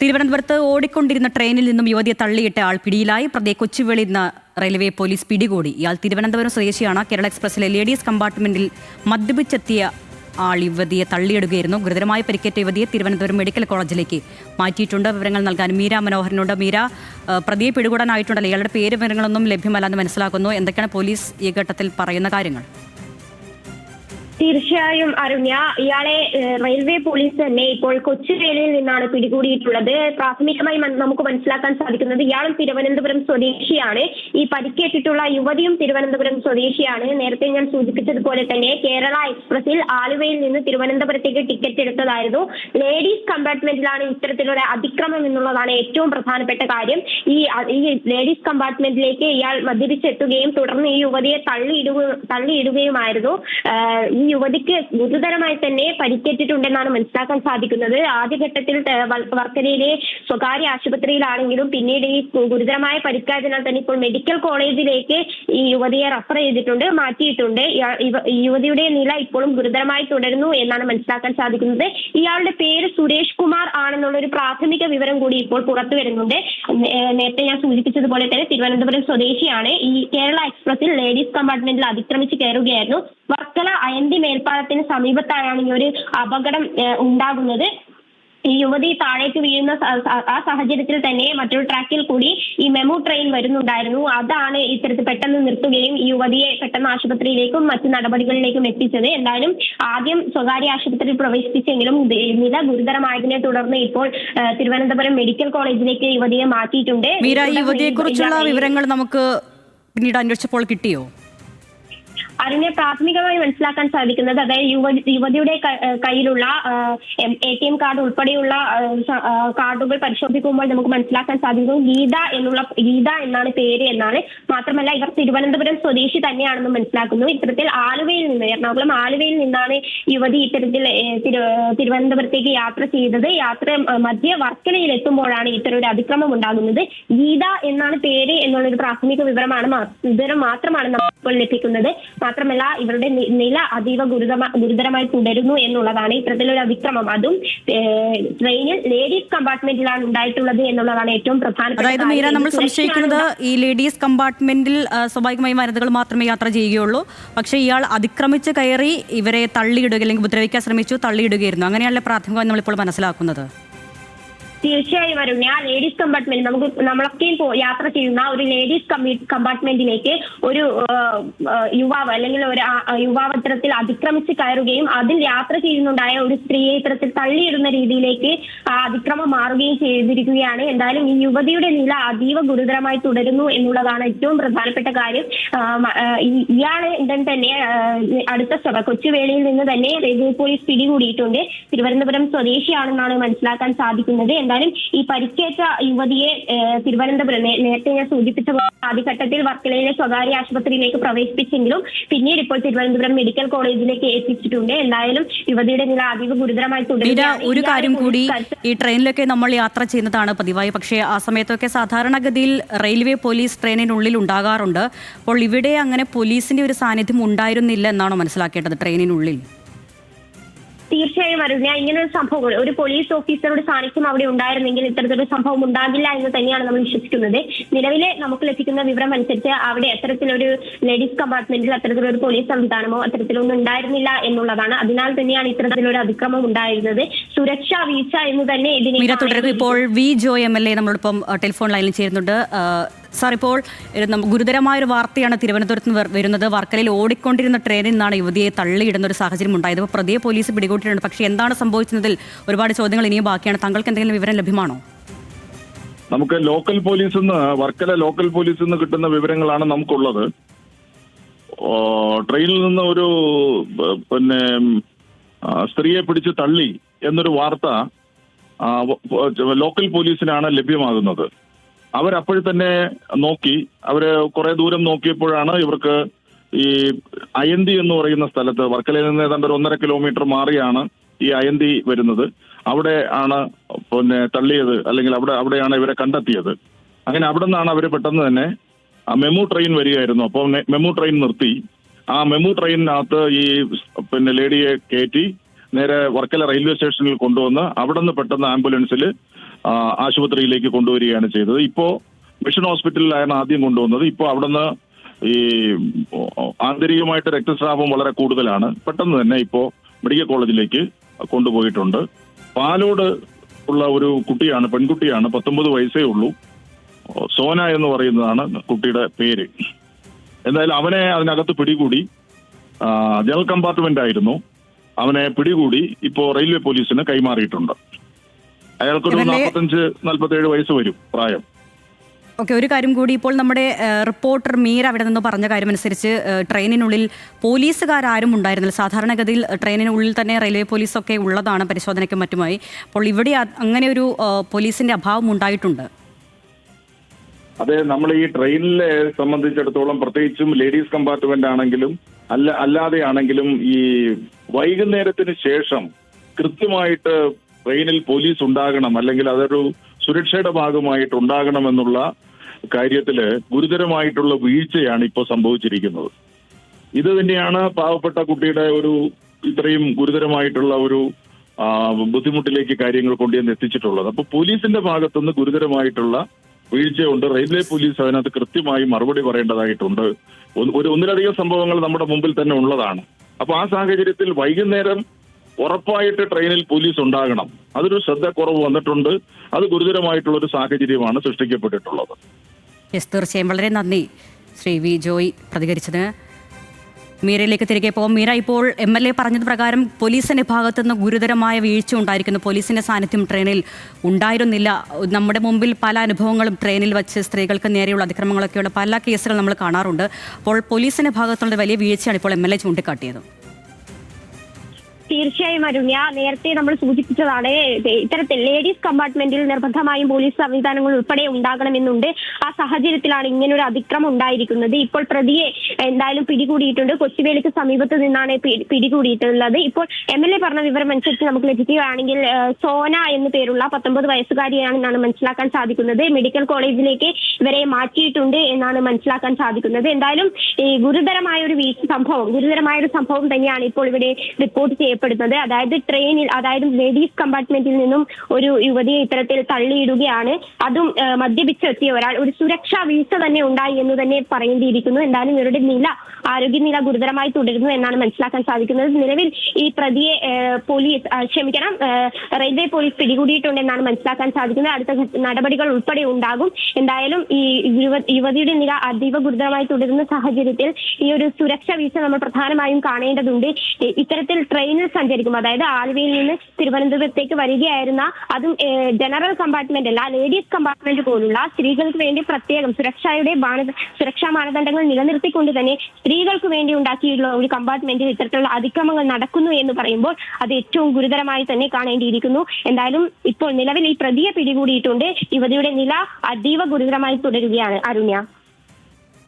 തിരുവനന്തപുരത്ത് ഓടിക്കൊണ്ടിരുന്ന ട്രെയിനിൽ നിന്നും യുവതിയെ തള്ളിയിട്ട ആൾ പിടിയിലായി. പ്രതി കൊച്ചുവേളി നിന്ന് റെയിൽവേ പോലീസ് പിടികൂടി. ഇയാൾ തിരുവനന്തപുരം സ്വദേശിയാണ്. കേരള എക്സ്പ്രസിലെ ലേഡീസ് കമ്പാർട്ട്മെന്റിൽ മദ്യപിച്ചെത്തിയ ആൾ യുവതിയെ തള്ളിയിടുകയായിരുന്നു. ഗുരുതരമായി പരിക്കേറ്റ യുവതിയെ തിരുവനന്തപുരം മെഡിക്കൽ കോളേജിലേക്ക് മാറ്റിയിട്ടുണ്ട്. വിവരങ്ങൾ നൽകാൻ മീര മനോഹരനുണ്ട്. മീര പ്രതിയെ പിടികൂടാനായിട്ടുണ്ടല്ലോ? ഇയാളുടെ പേര് വിവരങ്ങളൊന്നും ലഭ്യമല്ലെന്ന് മനസ്സിലാക്കുന്നു. എന്തൊക്കെയാണ് പോലീസ് ഈ ഘട്ടത്തിൽ പറയുന്ന കാര്യങ്ങൾ? തീർച്ചയായും അരുണ്യ ഇയാളെ റെയിൽവേ പോലീസ് തന്നെ ഇപ്പോൾ കൊച്ചുവേളിയിൽ നിന്നാണ് പിടികൂടിയിട്ടുള്ളത്. പ്രാഥമികമായി നമുക്ക് മനസ്സിലാക്കാൻ സാധിക്കുന്നത് ഇയാളും തിരുവനന്തപുരം സ്വദേശിയാണ്. ഈ പരിക്കേറ്റിട്ടുള്ള യുവതിയും തിരുവനന്തപുരം സ്വദേശിയാണ്. നേരത്തെ ഞാൻ സൂചിപ്പിച്ചതുപോലെ തന്നെ കേരള എക്സ്പ്രസിൽ ആലുവയിൽ നിന്ന് തിരുവനന്തപുരത്തേക്ക് ടിക്കറ്റ് എടുത്തതായിരുന്നു. ലേഡീസ് കമ്പാർട്ട്മെന്റിലാണ് ഇത്തരത്തിലൊരു അതിക്രമം എന്നുള്ളതാണ് ഏറ്റവും പ്രധാനപ്പെട്ട കാര്യം. ഈ ഈ ലേഡീസ് കമ്പാർട്ട്മെന്റിലേക്ക് ഇയാൾ മദ്യപിച്ചെത്തുകയും തുടർന്ന് ഈ യുവതിയെ തള്ളിയിടുക തള്ളിയിടുകയുമായിരുന്നു. ഈ യുവതിക്ക് ഗുരുതരമായി തന്നെ പരിക്കേറ്റിട്ടുണ്ടെന്നാണ് മനസ്സിലാക്കാൻ സാധിക്കുന്നത്. ആദ്യഘട്ടത്തിൽ വർക്കരയിലെ സ്വകാര്യ ആശുപത്രിയിലാണെങ്കിലും പിന്നീട് ഈ ഗുരുതരമായ പരിക്കായതിനാൽ തന്നെ ഇപ്പോൾ മെഡിക്കൽ കോളേജിലേക്ക് ഈ യുവതിയെ റഫർ ചെയ്തിട്ടുണ്ട് മാറ്റിയിട്ടുണ്ട്. യുവതിയുടെ നില ഇപ്പോഴും ഗുരുതരമായി തുടരുന്നു എന്നാണ് മനസ്സിലാക്കാൻ സാധിക്കുന്നത്. ഇയാളുടെ പേര് സുരേഷ് കുമാർ ആണെന്നുള്ള ഒരു പ്രാഥമിക വിവരം കൂടി ഇപ്പോൾ പുറത്തു വരുന്നുണ്ട്. നേരത്തെ ഞാൻ സൂചിപ്പിച്ചതുപോലെ തന്നെ തിരുവനന്തപുരം സ്വദേശിയാണ്. ഈ കേരള എക്സ്പ്രസിൽ ലേഡീസ് കമ്പാർട്ട്മെന്റിൽ അതിക്രമിച്ച് കയറുകയായിരുന്നു. വർക്കല അയന്തി മേൽപ്പാലത്തിന് സമീപത്തായാണ് ഈ ഒരു അപകടം ഉണ്ടാകുന്നത്. ഈ യുവതി താഴേക്ക് വീഴുന്ന ആ സാഹചര്യത്തിൽ തന്നെ മറ്റൊരു ട്രാക്കിൽ കൂടി ഈ മെമു ട്രെയിൻ വരുന്നുണ്ടായിരുന്നു. അതാണ് ഇത്തരത്തിൽ പെട്ടെന്ന് നിർത്തുകയും ഈ യുവതിയെ പെട്ടെന്ന് ആശുപത്രിയിലേക്കും മറ്റു നടപടികളിലേക്കും എത്തിച്ചത്. എന്തായാലും ആദ്യം സ്വകാര്യ ആശുപത്രിയിൽ പ്രവേശിപ്പിച്ചെങ്കിലും നില ഗുരുതരമായതിനെ തുടർന്ന് ഇപ്പോൾ തിരുവനന്തപുരം മെഡിക്കൽ കോളേജിലേക്ക് യുവതിയെ മാറ്റിയിട്ടുണ്ട്. യുവതിയെ ഈ യുവതിയെക്കുറിച്ചുള്ള വിവരങ്ങൾ നമുക്ക് പിന്നീട് അന്വേഷിച്ചപ്പോൾ കിട്ടിയോ? അതിനെ പ്രാഥമികമായി മനസ്സിലാക്കാൻ സാധിക്കുന്നത് അതായത് യുവ യുവതിയുടെ കയ്യിലുള്ള എ ടി എം കാർഡ് ഉൾപ്പെടെയുള്ള കാർഡുകൾ പരിശോധിക്കുമ്പോൾ നമുക്ക് മനസ്സിലാക്കാൻ സാധിക്കും ഗീത എന്നുള്ള ഗീത എന്നാണ് പേര് എന്നാണ്. മാത്രമല്ല ഇവർ തിരുവനന്തപുരം സ്വദേശി തന്നെയാണെന്ന് മനസ്സിലാക്കുന്നു. ഇത്തരത്തിൽ ആലുവയിൽ നിന്ന് എറണാകുളം ആലുവയിൽ നിന്നാണ് യുവതി ഇത്തരത്തിൽ തിരുവനന്തപുരത്തേക്ക് യാത്ര ചെയ്തത്. യാത്ര മധ്യ വർക്കലയിൽ എത്തുമ്പോഴാണ് ഇത്തരം ഒരു അതിക്രമം ഉണ്ടാകുന്നത്. ഗീത എന്നാണ് പേര് എന്നുള്ളൊരു പ്രാഥമിക വിവരമാണ് വിവരം മാത്രമാണ് നമ്മൾ ഇപ്പോൾ ലഭിക്കുന്നത്. മാത്രമല്ല ഇവരുടെ നില അതീവ ഗുരുതമ ഗുരുതരമായി തുടരുന്നു എന്നുള്ളതാണ് ഇത്തരത്തിലൊരു അതിക്രമം. അതും ട്രെയിനിൽ ലേഡീസ് കമ്പാർട്ട്മെന്റിലാണ് ഉണ്ടായിട്ടുള്ളത് എന്നുള്ളതാണ് ഏറ്റവും പ്രധാനപ്പെട്ട അതായത് മീര നമ്മൾ സംശയിക്കുന്നത് ഈ ലേഡീസ് കമ്പാർട്ട്മെന്റിൽ സ്വാഭാവികമായി വനിതകൾ മാത്രമേ യാത്ര ചെയ്യുകയുള്ളൂ. പക്ഷെ ഇയാൾ അതിക്രമിച്ച് കയറി ഇവരെ തള്ളിയിടുക അല്ലെങ്കിൽ ഉപദ്രവിക്കാൻ ശ്രമിച്ചു തള്ളിയിടുകയായിരുന്നു. അങ്ങനെയല്ല പ്രാഥമികമായി നമ്മളിപ്പോൾ മനസ്സിലാക്കുന്നത്. തീർച്ചയായും അരുണ്യ ലേഡീസ് കമ്പാർട്ട്മെന്റ് നമുക്ക് നമ്മളൊക്കെയും യാത്ര ചെയ്യുന്ന ഒരു ലേഡീസ് കമ്പാർട്ട്മെന്റിലേക്ക് ഒരു ആ, ആ, യുവാവ് അല്ലെങ്കിൽ ഒരു ആ- ആ യുവാവ് ഇത്തരത്തിൽ അതിക്രമിച്ച് കയറുകയും അതിൽ യാത്ര ചെയ്യുന്നുണ്ടായ ഒരു സ്ത്രീയെ ഇത്തരത്തിൽ തള്ളിയിടുന്ന രീതിയിലേക്ക് ആ അതിക്രമം മാറുകയും ചെയ്തിരിക്കുകയാണ്. എന്തായാലും ഈ യുവതിയുടെ നില അതീവ ഗുരുതരമായി തുടരുന്നു എന്നുള്ളതാണ് ഏറ്റവും പ്രധാനപ്പെട്ട കാര്യം. ഇയാൾ ആ, ഉടൻ തന്നെ അടുത്ത സഭ കൊച്ചുവേളിയിൽ നിന്ന് തന്നെ റെയിൽവേ പോലീസ് പിടികൂടിയിട്ടുണ്ട്. തിരുവനന്തപുരം സ്വദേശിയാണെന്നാണ് മനസ്സിലാക്കാൻ സാധിക്കുന്നത്. എന്തായാലും ഈ പരിക്കേറ്റ യുവതിയെ തിരുവനന്തപുരം നേരത്തെ ഞാൻ സൂചിപ്പിച്ച ആദ്യഘട്ടത്തിൽ വർക്കലയിലെ സ്വകാര്യ ആശുപത്രിയിലേക്ക് പ്രവേശിപ്പിച്ചെങ്കിലും പിന്നീട് ഇപ്പോൾ തിരുവനന്തപുരം മെഡിക്കൽ കോളേജിലേക്ക് എത്തിച്ചിട്ടുണ്ട്. എന്തായാലും യുവതിയുടെ നില അതീവ ഗുരുതരമായി തുടരുന്നു ഒരു കാര്യം കൂടി ഈ ട്രെയിനിലൊക്കെ നമ്മൾ യാത്ര ചെയ്യുന്നതാണ് പതിവായി. പക്ഷേ ആ സമയത്തൊക്കെ സാധാരണഗതിയിൽ റെയിൽവേ പോലീസ് ട്രെയിനിനുള്ളിൽ ഉണ്ടാകാറുണ്ട്. അപ്പോൾ ഇവിടെ അങ്ങനെ പോലീസിന്റെ ഒരു സാന്നിധ്യം ഉണ്ടായിരുന്നില്ല എന്നാണോ മനസ്സിലാക്കേണ്ടത് ട്രെയിനിനുള്ളിൽ. തീർച്ചയായും അരുണ്യ ഇങ്ങനെ ഒരു സംഭവം ഒരു പോലീസ് ഓഫീസറുടെ സാന്നിധ്യം അവിടെ ഉണ്ടായിരുന്നെങ്കിൽ ഇത്തരത്തിലൊരു സംഭവം ഉണ്ടാകില്ല എന്ന് തന്നെയാണ് നമ്മൾ വിശ്വസിക്കുന്നത്. നിലവിലെ നമുക്ക് ലഭിക്കുന്ന വിവരം അനുസരിച്ച് അവിടെ അത്തരത്തിലൊരു ലേഡീസ് കമ്പാർട്ട്മെന്റിൽ അത്തരത്തിലൊരു പോലീസ് സംവിധാനമോ അത്തരത്തിലൊന്നും ഉണ്ടായിരുന്നില്ല എന്നുള്ളതാണ്. അതിനാൽ തന്നെയാണ് ഇത്തരത്തിലൊരു അതിക്രമം ഉണ്ടായിരുന്നത്. സുരക്ഷാ വീഴ്ച എന്ന് തന്നെ ഇതിനെ തുടരുന്നു ഇപ്പോൾ V Jo M L A നമ്മളോടൊപ്പം ടെലിഫോൺ ലൈനിൽ ചേരുന്നുണ്ട്. സാർ ഇപ്പോൾ ഇത് ഗുരുതരമായ ഒരു വാർത്തയാണ് തിരുവനന്തപുരത്ത് നിന്ന് വരുന്നത്. വർക്കലയിൽ ഓടിക്കൊണ്ടിരുന്ന ട്രെയിനിൽ നിന്നാണ് യുവതിയെ തള്ളിയിടുന്ന ഒരു സാഹചര്യം ഉണ്ടായത്. അപ്പോൾ പ്രതിയെ പോലീസ് പിടികൂട്ടിയിട്ടുണ്ട്. പക്ഷേ എന്താണ് സംഭവിച്ചതിൽ ഒരുപാട് ചോദ്യങ്ങൾ ഇനിയും ബാക്കിയാണ്. താങ്കൾക്ക് എന്തെങ്കിലും വിവരം ലഭ്യമാണോ? നമുക്ക് ലോക്കൽ പോലീസിൽ നിന്ന് വർക്കല ലോക്കൽ പോലീസിൽ നിന്ന് കിട്ടുന്ന വിവരങ്ങളാണ് നമുക്കുള്ളത്. ട്രെയിനിൽ നിന്ന് ഒരു പിന്നെ സ്ത്രീയെ പിടിച്ച് തള്ളി എന്നൊരു വാർത്ത ലോക്കൽ പോലീസിനാണ് ലഭ്യമാകുന്നത്. അവരപ്പോഴും തന്നെ നോക്കി. അവർ കുറെ ദൂരം നോക്കിയപ്പോഴാണ് ഇവർക്ക് ഈ അയന്തി എന്ന് പറയുന്ന സ്ഥലത്ത് വർക്കലയിൽ നിന്ന് ഏതാണ്ട് ഒരു ഒന്നര കിലോമീറ്റർ മാറിയാണ് ഈ അയന്തി വരുന്നത്. അവിടെ ആണ് പിന്നെ തള്ളിയത്. അല്ലെങ്കിൽ അവിടെ അവിടെയാണ് ഇവരെ കണ്ടെത്തിയത്. അങ്ങനെ അവിടെ നിന്നാണ് അവർ പെട്ടെന്ന് തന്നെ ആ മെമു ട്രെയിൻ വരികയായിരുന്നു. അപ്പോൾ മെമു ട്രെയിൻ നിർത്തി. ആ മെമു ട്രെയിനിനകത്ത് ഈ പിന്നെ ലേഡിയെ കയറ്റി നേരെ വർക്കല റെയിൽവേ സ്റ്റേഷനിൽ കൊണ്ടുവന്ന് അവിടെ നിന്ന് പെട്ടെന്ന് ആംബുലൻസിൽ ആശുപത്രിയിലേക്ക് കൊണ്ടുവരികയാണ് ചെയ്തത്. ഇപ്പോ മിഷൻ ഹോസ്പിറ്റലിലാണ് ആദ്യം കൊണ്ടുവന്നത്. ഇപ്പോൾ അവിടുന്ന് ഈ ആന്തരികമായിട്ട് രക്തസ്രാവം വളരെ കൂടുതലാണ്. പെട്ടെന്ന് തന്നെ ഇപ്പോ മെഡിക്കൽ കോളേജിലേക്ക് കൊണ്ടുപോയിട്ടുണ്ട്. പാലോട് ഉള്ള ഒരു കുട്ടിയാണ് പെൺകുട്ടിയാണ് പത്തൊമ്പത് വയസ്സേ ഉള്ളൂ. സോന എന്ന് പറയുന്നതാണ് കുട്ടിയുടെ പേര്. എന്തായാലും അവനെ അതിനകത്ത് പിടികൂടി ജനറൽ കമ്പാർട്ട്മെന്റ് ആയിരുന്നു. അവനെ പിടികൂടി ഇപ്പോ റെയിൽവേ പോലീസിന് കൈമാറിയിട്ടുണ്ട്. അയാൾക്കൊരു ഇവരിലെ- നാൽപ്പത്തഞ്ച് നാൽപ്പത്തേഴ് വയസ്സ് വരും പ്രായം. ഓക്കെ ഒരു കാര്യം കൂടി ഇപ്പോൾ നമ്മുടെ റിപ്പോർട്ടർ മീർ അവിടെ നിന്ന് പറഞ്ഞ കാര്യം അനുസരിച്ച് ട്രെയിനിനുള്ളിൽ പോലീസുകാരും ഉണ്ടായിരുന്നില്ല. സാധാരണഗതിയിൽ ട്രെയിനിനുള്ളിൽ തന്നെ റെയിൽവേ പോലീസൊക്കെ ഉള്ളതാണ് പരിശോധനയ്ക്കും മറ്റുമായി. അപ്പോൾ ഇവിടെ അങ്ങനെ ഒരു പോലീസിന്റെ അഭാവം ഉണ്ടായിട്ടുണ്ട്. അതെ നമ്മൾ ഈ ട്രെയിനിലെ സംബന്ധിച്ചിടത്തോളം പ്രത്യേകിച്ചും ലേഡീസ് കമ്പാർട്ട്മെന്റ് ആണെങ്കിലും അല്ല അല്ലാതെ ആണെങ്കിലും ഈ വൈകുന്നേരത്തിന് ശേഷം കൃത്യമായിട്ട് ട്രെയിനിൽ പോലീസ് ഉണ്ടാകണം അല്ലെങ്കിൽ അതൊരു സുരക്ഷയുടെ ഭാഗമായിട്ട് ഉണ്ടാകണം എന്നുള്ള കാര്യത്തിൽ ഗുരുതരമായിട്ടുള്ള വീഴ്ചയാണ് ഇപ്പോൾ സംഭവിച്ചിരിക്കുന്നത്. ഇത് തന്നെയാണ് പാവപ്പെട്ട കുട്ടിയുടെ ഒരു ഇത്രയും ഗുരുതരമായിട്ടുള്ള ഒരു ബുദ്ധിമുട്ടിലേക്ക് കാര്യങ്ങൾ കൊണ്ടുവന്ന് എത്തിച്ചിട്ടുള്ളത്. അപ്പൊ പോലീസിന്റെ ഭാഗത്തുനിന്ന് ഗുരുതരമായിട്ടുള്ള വീഴ്ചയുണ്ട്. റെയിൽവേ പോലീസ് അതിനകത്ത് കൃത്യമായി മറുപടി പറയേണ്ടതായിട്ടുണ്ട്. ഒരു ഒന്നിലധികം സംഭവങ്ങൾ നമ്മുടെ മുമ്പിൽ തന്നെ ഉള്ളതാണ്. അപ്പൊ ആ സാഹചര്യത്തിൽ വൈകുന്നേരം ഉറപ്പായിട്ട് ട്രെയിനിൽ പോലീസ് ഉണ്ടാകണം. അതൊരു ശ്രദ്ധക്കുറവ് വന്നിട്ടുണ്ട്. അത് ഗുരുതരമായിട്ടുള്ള ഒരു സാഹചര്യമാണ് സൃഷ്ടിക്കപ്പെട്ടിട്ടുള്ളത്. തീർച്ചയായും. വളരെ നന്ദി ശ്രീ വി ജോയ് പ്രതികരിച്ചത് മീരയിലേക്ക് തിരികെ പോകും. മീര ഇപ്പോൾ എം എൽ എ പറഞ്ഞത് പ്രകാരം പോലീസിന്റെ ഭാഗത്തു നിന്ന് ഗുരുതരമായ വീഴ്ച ഉണ്ടായിരിക്കുന്നു. പോലീസിന്റെ സാന്നിധ്യം ട്രെയിനിൽ ഉണ്ടായിരുന്നില്ല. നമ്മുടെ മുമ്പിൽ പല അനുഭവങ്ങളും ട്രെയിനിൽ വെച്ച് സ്ത്രീകൾക്ക് നേരെയുള്ള അതിക്രമങ്ങളൊക്കെയുള്ള പല കേസുകൾ നമ്മൾ കാണാറുണ്ട്. അപ്പോൾ പോലീസിന്റെ ഭാഗത്തുള്ള വലിയ വീഴ്ചയാണ് ഇപ്പോൾ എം എൽ എ ചൂണ്ടിക്കാട്ടിയത്. തീർച്ചയായും അരുണ്യ. നേരത്തെ നമ്മൾ സൂചിപ്പിച്ചതാണ് ഇത്തരത്തിൽ ലേഡീസ് കമ്പാർട്ട്മെന്റിൽ നിർബന്ധമായും പോലീസ് സംവിധാനങ്ങൾ ഉൾപ്പെടെ ഉണ്ടാകണമെന്നുണ്ട്. ആ സാഹചര്യത്തിലാണ് ഇങ്ങനെ ഒരു അതിക്രമം ഉണ്ടായിരിക്കുന്നത്. ഇപ്പോൾ പ്രതിയെ എന്തായാലും പിടികൂടിയിട്ടുണ്ട്. കൊച്ചുവേലിക്ക് സമീപത്ത് നിന്നാണ് പിടികൂടിയിട്ടുള്ളത്. ഇപ്പോൾ എം എൽ എ പറഞ്ഞ വിവരം അനുസരിച്ച് നമുക്ക് ലഭിക്കുകയാണെങ്കിൽ സോന എന്നു പേരുള്ള പത്തൊമ്പത് വയസ്സുകാരിയാണെന്നാണ് മനസ്സിലാക്കാൻ സാധിക്കുന്നത്. മെഡിക്കൽ കോളേജിലേക്ക് ഇവരെ മാറ്റിയിട്ടുണ്ട് എന്നാണ് മനസ്സിലാക്കാൻ സാധിക്കുന്നത്. എന്തായാലും ഈ ഗുരുതരമായ ഒരു വീഴ്ച സംഭവം ഗുരുതരമായ ഒരു സംഭവം തന്നെയാണ് ഇപ്പോൾ ഇവിടെ റിപ്പോർട്ട് ചെയ്യപ്പെടുന്നത്. അതായത് ട്രെയിനിൽ അതായത് ലേഡീസ് കമ്പാർട്ട്മെന്റിൽ നിന്നും ഒരു യുവതിയെ ഇത്തരത്തിൽ തള്ളിയിടുകയാണ്. അതും മദ്യപിച്ചെത്തിയ ഒരാൾ ഒരു സുരക്ഷാ വീഴ്ച തന്നെ ഉണ്ടായി എന്ന് തന്നെ പറയേണ്ടിയിരിക്കുന്നു. എന്തായാലും ഇവരുടെ നില ആരോഗ്യനില ഗുരുതരമായി തുടരുന്നു എന്നാണ് മനസ്സിലാക്കാൻ സാധിക്കുന്നത്. നിലവിൽ ഈ പ്രതിയെ പോലീസ് ക്ഷമിക്കണം റെയിൽവേ പോലീസ് പിടികൂടിയിട്ടുണ്ടെന്നാണ് മനസ്സിലാക്കാൻ സാധിക്കുന്നത്. അടുത്ത നടപടികൾ ഉൾപ്പെടെ ഉണ്ടാകും. എന്തായാലും ഈ യുവ- യുവതിയുടെ നില അതീവ ഗുരുതരമായി തുടരുന്ന സാഹചര്യത്തിൽ ഈ ഒരു സുരക്ഷാ വീഴ്ച നമ്മൾ പ്രധാനമായും കാണേണ്ടതുണ്ട്. ഇത്തരത്തിൽ ട്രെയിനിൽ സഞ്ചരിക്കും അതായത് ആലുവയിൽ നിന്ന് തിരുവനന്തപുരത്തേക്ക് വരികയായിരുന്ന അതും ജനറൽ കമ്പാർട്ട്മെന്റ് അല്ല ലേഡീസ് കമ്പാർട്ട്മെന്റ് പോലുള്ള സ്ത്രീകൾക്ക് വേണ്ടി പ്രത്യേകം സുരക്ഷയുടെ സുരക്ഷാ മാനദണ്ഡങ്ങൾ നിലനിർത്തിക്കൊണ്ട് തന്നെ സ്ത്രീകൾക്ക് വേണ്ടി ഉണ്ടാക്കിയിട്ടുള്ള ഒരു കമ്പാർട്ട്മെന്റിൽ ഇത്തരത്തിലുള്ള അതിക്രമങ്ങൾ നടക്കുന്നു എന്ന് പറയുമ്പോൾ അത് ഏറ്റവും ഗുരുതരമായി തന്നെ കാണേണ്ടിയിരിക്കുന്നു. എന്തായാലും ഇപ്പോൾ നിലവിൽ ഈ പ്രതിയെ പിടികൂടിയിട്ടുണ്ട്. യുവതിയുടെ നില അതീവ ഗുരുതരമായി തുടരുകയാണ് അരുണ്യ